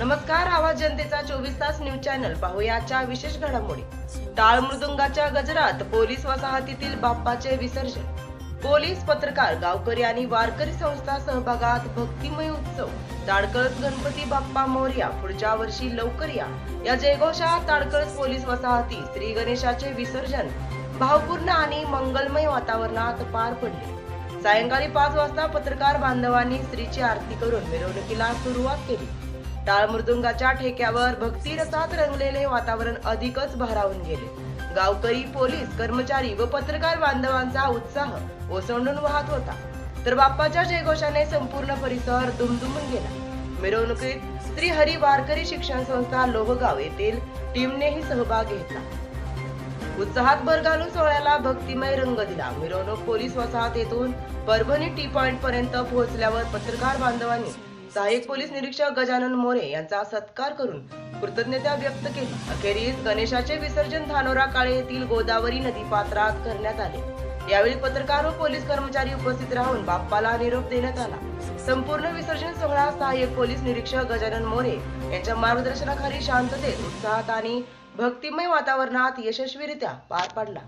नमस्कार आवाज जनतेचा चोवीस तास न्यूज चॅनल. पाहुयाच्या विशेष घडामोडी. टाळ मृदुंगाच्या गजरात पोलीस वसाहतीतील बाप्पाचे विसर्जन. पोलीस पत्रकार गावकरी आणि वारकरी संस्था सहभागात भक्तिमय उत्सव. ताडकळस गणपती बाप्पा मोर्या पुढच्या वर्षी लवकर या. या जयघोषात ताडकळस पोलीस वसाहती श्री गणेशाचे विसर्जन भावपूर्ण आणि मंगलमय वातावरणात पार पडले. सायंकाळी पाच वाजता पत्रकार बांधवांनी स्त्रीची आरती करून मिरवणुकीला सुरुवात केली. टाळ मृदुंगाच्या ठेक्यावर भक्तिरसात रंगलेले वातावरण अधिकच भारावून गेले. गावकरी पोलीस कर्मचारी व पत्रकार बांधवांचा उत्साह ओसंडून वाहत होता. तर बाप्पाच्या जयघोषाने संपूर्ण परिसर दुमदुमून गेला. मिरवणुकीत श्री हरी वारकरी शिक्षण संस्था लोहगाव येथील टीमनेही सहभाग घेतला. उत्साहात भर घालून सोहळ्याला भक्तिमय रंग दिला. मिरवणूक पोलीस वसाहत येथून परभणी टी पॉइंट पर्यंत पोहोचल्यावर पत्रकार बांधवांनी सहाय्यक पोलीस निरीक्षक गजानन मोरे यांचा सत्कार करून कृतज्ञता व्यक्त केली. अखेरीस गणेशाचे विसर्जन धानोरा काळे येथील गोदावरी नदी पात्रात करण्यात आले. यावेळी पत्रकार व पोलीस कर्मचारी उपस्थित राहून बाप्पाला निरोप देण्यात आला. संपूर्ण विसर्जन सोहळा सहाय्यक पोलीस निरीक्षक गजानन मोरे यांच्या मार्गदर्शनाखाली शांततेत उत्साहात आणि भक्तिमय वातावरणात यशस्वीरित्या पार पाडला.